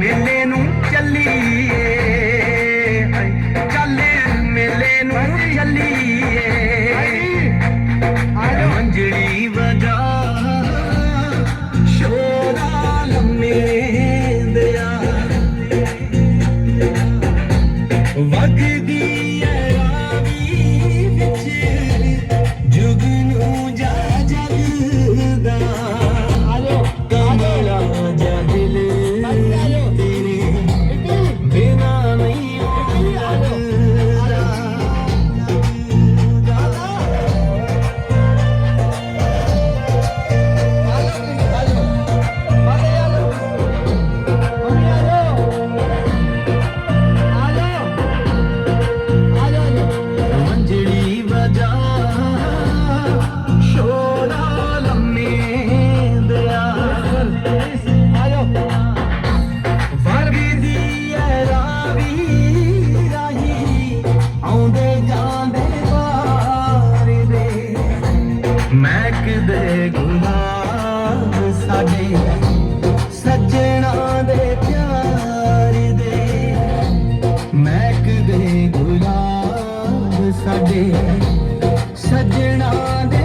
ਮੇਲੇ ਨੂੰ ਚੱਲੀਏ। ਚੱਲ ਮੇਲੇ ਨੂੰ ਚੱਲੀਏ। ਅੰਜਲੀ ਵਜਾ ਸ਼ੋਰਾ ਲੰਮੇ ਦਿਆ ਵਗਦੀ ਮਹਿਕਦੇ ਗੁਲਾਬ ਸਾਡੇ ਸੱਜਣਾ ਦੇ ਪਿਆਰ ਦੇ। ਮਹਿਕਦੇ ਗੁਲਾਬ ਸਾਡੇ ਸੱਜਣਾ ਦੇ